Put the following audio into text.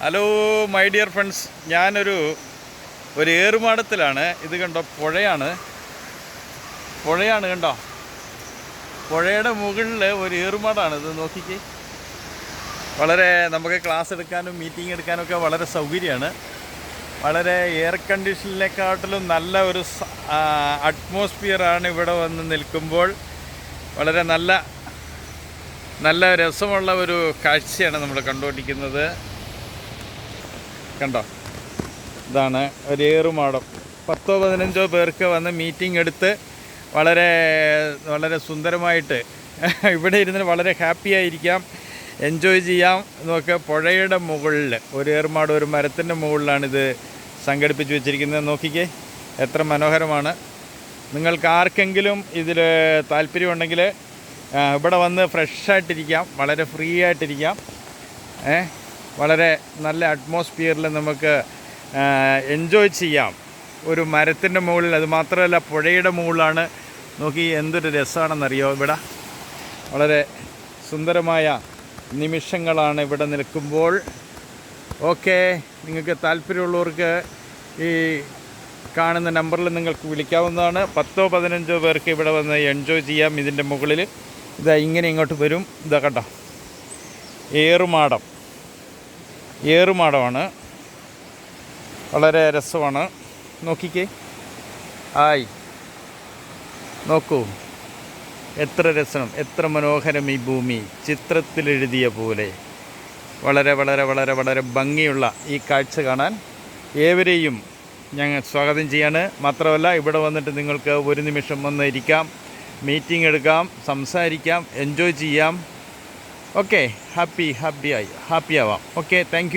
Hello my dear friends ഞാനൊരു ഒരു ഏറുമാടത്തിലാണ്. ഇത് കണ്ടോ പുഴയാണ്. പുഴയാണ് കണ്ടോ? പുഴയുടെ മുകളിൽ ഒരു ഏറുമാടാണ്. ഇത് നോക്കിക്ക്. വളരെ നമുക്ക് ക്ലാസ് എടുക്കാനും മീറ്റിംഗ് എടുക്കാനും ഒക്കെ വളരെ സൗകര്യമാണ്. വളരെ എയർ കണ്ടീഷനിലേക്കാട്ടിലും നല്ല ഒരു അറ്റ്മോസ്ഫിയറാണ് ഇവിടെ വന്ന് നിൽക്കുമ്പോൾ. വളരെ നല്ല നല്ല രസമുള്ള ഒരു കാഴ്ചയാണ് നമ്മൾ കണ്ടുകൊണ്ടിരിക്കുന്നത്. കണ്ടോ? ഇതാണ് ഒരു ഏറുമാടം. പത്തോ പതിനഞ്ചോ പേർക്ക് വന്ന് മീറ്റിംഗ് എടുത്ത് വളരെ വളരെ സുന്ദരമായിട്ട് ഇവിടെ ഇരുന്ന് വളരെ ഹാപ്പി ആയിരിക്കാം. എൻജോയ് ചെയ്യാം എന്നൊക്കെ പുഴയുടെ മുകളിൽ ഒരു ഏറുമാട് ഒരു മരത്തിന്റെ മുകളിലാണിത് സംഘടിപ്പിച്ച് വെച്ചിരിക്കുന്നത്. നോക്കിക്കേ എത്ര മനോഹരമാണ്. നിങ്ങൾക്ക് ആർക്കെങ്കിലും ഇതിൽ താല്പര്യമുണ്ടെങ്കിൽ ഇവിടെ വന്ന് ഫ്രഷായിട്ടിരിക്കാം വളരെ ഫ്രീ ആയിട്ടിരിക്കാം. ഏ? വളരെ നല്ല അറ്റ്മോസ്ഫിയറിൽ നമുക്ക് എൻജോയ് ചെയ്യാം. ഒരു മരത്തിന്റെ മുകളിൽ അത് മാത്രമല്ല പുഴയുടെ മുകളിലാണ്. നോക്കി എന്തൊരു രസമാണെന്നറിയോ ഇവിടെ? വളരെ സുന്ദരമായ നിമിഷങ്ങളാണ് ഇവിടെ നിൽക്കുമ്പോൾ. ഓക്കെ നിങ്ങൾക്ക് താല്പര്യമുള്ളവർക്ക് ഈ കാണുന്ന നമ്പറിൽ നിങ്ങൾക്ക് വിളിക്കാവുന്നതാണ്. പത്തോ പതിനഞ്ചോ പേർക്ക് ഇവിടെ വന്ന് എൻജോയ് ചെയ്യാം ഇതിന്റെ മുകളിൽ. ഇതാ ഇങ്ങനെ ഇങ്ങോട്ട് വരും. ഇതാ കണ്ടോ? ഏറുമാടം. ഏറുമാടമാണ്. വളരെ രസമാണ്. നോക്കിക്കേ. ആയി. നോക്കൂ. എത്ര രസം എത്ര മനോഹരം ഈ ഭൂമി. ചിത്രത്തിലെഴുതിയ പോലെ. വളരെ വളരെ വളരെ വളരെ ഭംഗിയുള്ള ഈ കാഴ്ച കാണാൻ ഏവരെയും ഞങ്ങൾ സ്വാഗതം ചെയ്യാണ്. മാത്രമല്ല ഇവിടെ വന്നിട്ട് നിങ്ങൾക്ക് ഒരു നിമിഷം വന്ന് ഇരിക്കാം മീറ്റിംഗ് എടുക്കാം സംസാരിക്കാം എൻജോയ് ചെയ്യാം. ഓക്കെ ഹാപ്പി ഹാപ്പി ആയി ഹാപ്പി ആവാം ഓക്കെ താങ്ക്